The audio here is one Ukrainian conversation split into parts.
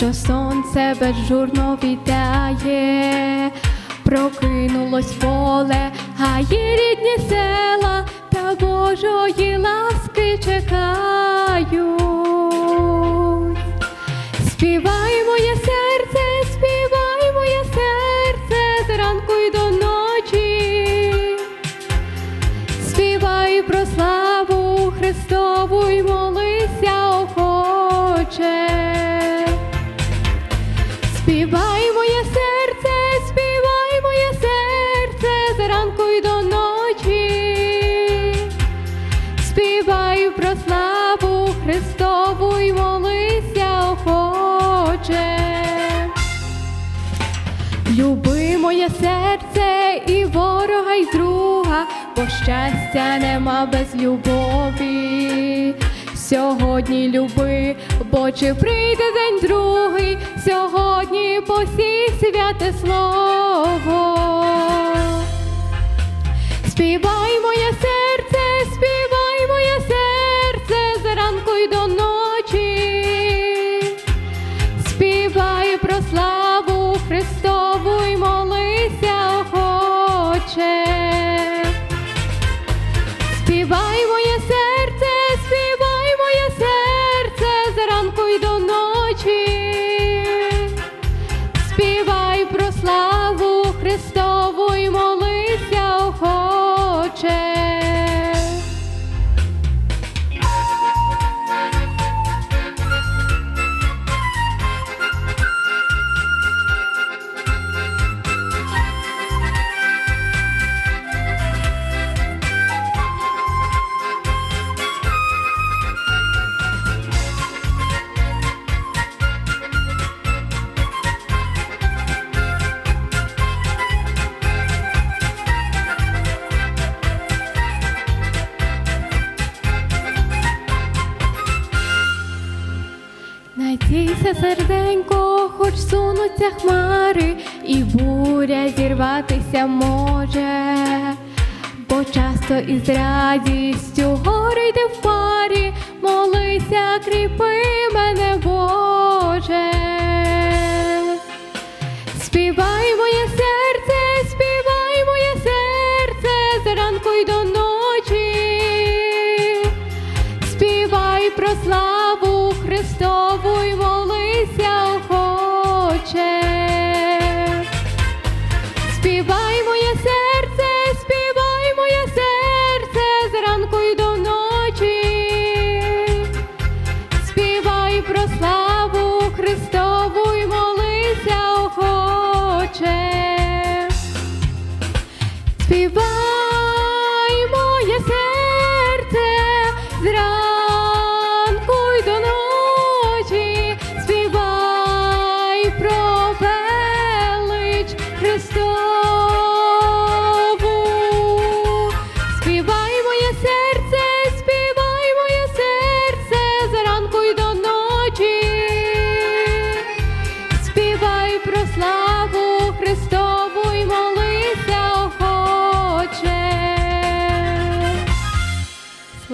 сонце безжурно вітає, прокинулось поле, гаї рідні села та Божої ласки чекають. Співай моє серце, співай моє серце зранку й до ночі. Співай про славу Христову й моє серце і ворога, й друга, бо щастя нема без любові. Сьогодні люби, бо чи прийде день другий, сьогодні посій святе слово. Співай моє серце, Надійся, серденько, хоч сунуться хмари, і буря зірватися може, бо часто із радістю гори йде в парі, молися, кріпи мене, Боже. Співай моє серце, співай моє серце зранку й до ночі.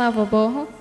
Слава Богу.